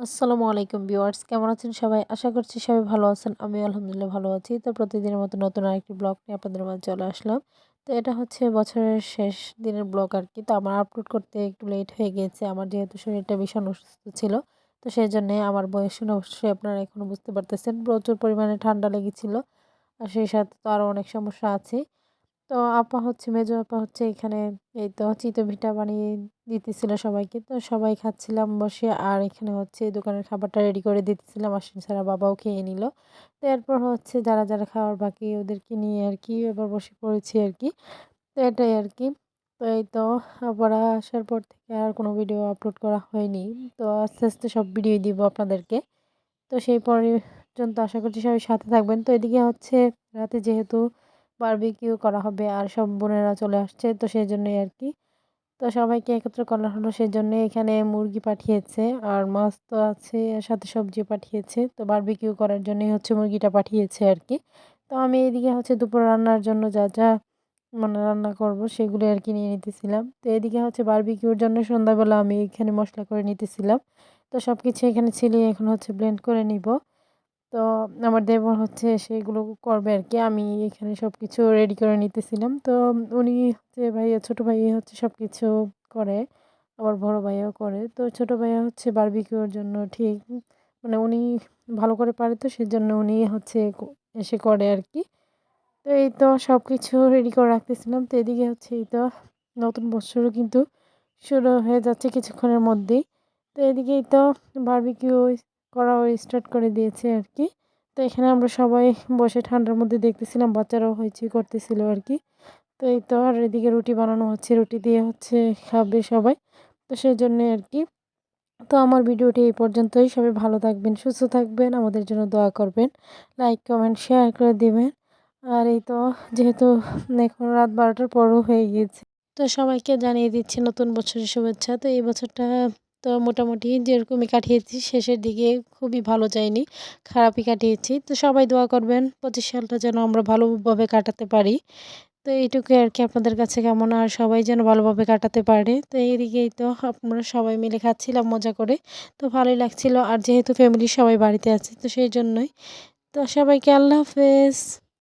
আসসালামু আলাইকুম ভিউয়ার্স, কেমন আছেন সবাই? আশা করছি সবাই ভালো আছেন। আমি আলহামদুলিল্লাহ ভালো আছি। তো প্রতিদিনের মতো নতুন আরেকটি ব্লগ নিয়ে আপনাদের মাঝে চলে আসলাম। তো এটা হচ্ছে বছরের শেষ দিনের ব্লগ আর কি তো আমার আপলোড করতে একটু লেট হয়ে গিয়েছে। আমার যেহেতু শরীরটা ভীষণ অসুস্থ ছিল, তো সেই জন্যে আমার বয়স শুনে অবশ্যই আপনারা এখনও বুঝতে পারতেছেন। প্রচুর পরিমাণে ঠান্ডা লেগেছিল। আর সেই সাথে তো আরও অনেক সমস্যা আছে। তো আপা হচ্ছে, মেজো আপা হচ্ছে এখানে এই তো চিতো ভিটা বানিয়ে দিতেছিল সবাইকে। তো সবাই খাচ্ছিলাম বসে আর এখানে হচ্ছে দোকানের খাবারটা রেডি করে দিতেছিলাম। আশ্বিন সারা বাবাও খেয়ে নিল। তো এরপর হচ্ছে যারা যারা খাওয়ার বাকি ওদেরকে নিয়ে আর কি এবার বসে পড়েছি আর কি। তো এটাই আর কি। তো এই তো আবার আসার পর থেকে আর কোনো ভিডিও আপলোড করা হয়নি। তো আস্তে আস্তে সব ভিডিও দিব আপনাদেরকে। তো সেই পর্যন্ত আশা করছি সবাই সাথে থাকবেন। তো এদিকে হচ্ছে রাতে যেহেতু বারবিকিউ করা হবে আর সব বোনেরা চলে আসছে, তো সেই জন্যই আর কি। তো সবাইকে একত্র করা হলো সেই জন্য এখানে মুরগি পাঠিয়েছে আর মাছ তো আছে সাথে সবজি পাঠিয়েছে। তো বারবিকিউ করার জন্যই হচ্ছে মুরগিটা পাঠিয়েছে আর কি। তো আমি এদিকে হচ্ছে দুপুর রান্নার জন্য যা যা মানে রান্না করব সেগুলো আর কি নিয়ে নিতেছিলাম। তো এদিকে হচ্ছে বারবিকিউর জন্য সন্ধ্যাবেলা আমি এখানে মশলা করে নিতেছিলাম। তো সব কিছু এখানে ছিলিয়ে এখন হচ্ছে ব্লেন্ড করে নিব। আমার দেবর হচ্ছে সেগুলো করবে আর কি। আমি এখানে সব কিছু রেডি করে নিতেছিলাম। তো উনি হচ্ছে ভাইয়া, ছোটো ভাইয়া হচ্ছে সব কিছু করে, আবার বড় ভাইয়াও করে। তো ছোটো ভাইয়া হচ্ছে বারবিকিউর জন্য ঠিক মানে উনি ভালো করে পারে তো সেজন্য উনি হচ্ছে এসে করে আর কি। তো এই তো সব কিছু রেডি করে রাখতেছিলাম। তো এদিকে হচ্ছে এই তো নতুন বছরও কিন্তু শুরু হয়ে যাচ্ছে কিছুক্ষণের মধ্যেই। তো এদিকেই তো বারবিকিউ করা স্টার্ট করে দিয়েছে আর কি। তো এখানে আমরা সবাই বসে ঠান্ডার মধ্যে দেখতেছিলাম, বাচ্চারাও হয়েছে করতেছিল আর কি। তো এই তো আর এদিকে রুটি বানানো হচ্ছে, রুটি দিয়ে হচ্ছে খাবে সবাই। তো সেই জন্যে আর কি। তো আমার ভিডিওটি এই পর্যন্তই। সবাই ভালো থাকবেন, সুস্থ থাকবেন, আমাদের জন্য দোয়া করবেন। লাইক কমেন্ট শেয়ার করে দিবেন। আর এই তো যেহেতু এখন রাত বারোটার পরও হয়ে গিয়েছে। তো সবাইকে জানিয়ে দিচ্ছি নতুন বছরের শুভেচ্ছা। তো এই বছরটা তো মোটামুটি যেরকমই কাটিয়েছি, শেষের দিকে খুবই ভালো যায়নি, খারাপই কাটিয়েছি। তো সবাই দোয়া করবেন, পঁচিশ সালটা যেন আমরা ভালোভাবে কাটাতে পারি। তো এইটুকুই আর কি আপনাদের কাছে কেমন? আর সবাই যেন ভালোভাবে কাটাতে পারে। তো এইদিকেই তো আমরা সবাই মিলে খাচ্ছিলাম, মজা করে। তো ভালোই লাগছিল। আর যেহেতু ফ্যামিলির সবাই বাড়িতে আছে, তো সেই জন্যই। তো সবাইকে আল্লাহ হাফেজ।